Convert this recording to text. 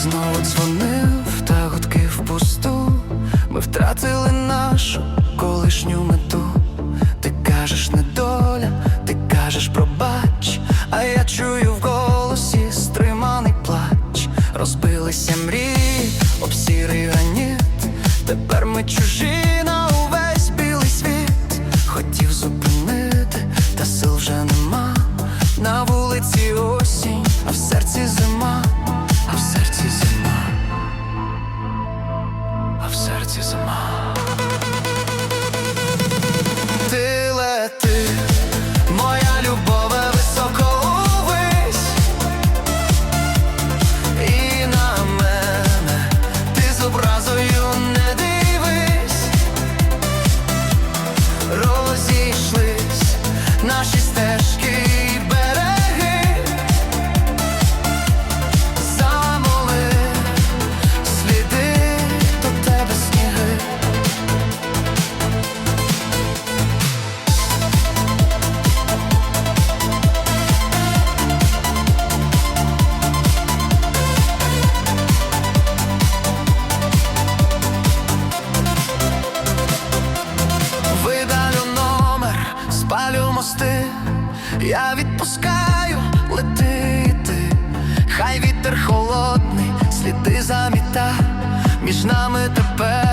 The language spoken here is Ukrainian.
знову дзвонив, та гудки впусту. Ми втратили нашу колишню мету. Ти кажеш, не доля, ти кажеш, пробач, а я чую в голосі стриманий плач. Розбилися мрії, об сірий граніт. Тепер ми чужі стежки я відпускаю, летити, хай вітер холодний, сліди заміта, між нами тепер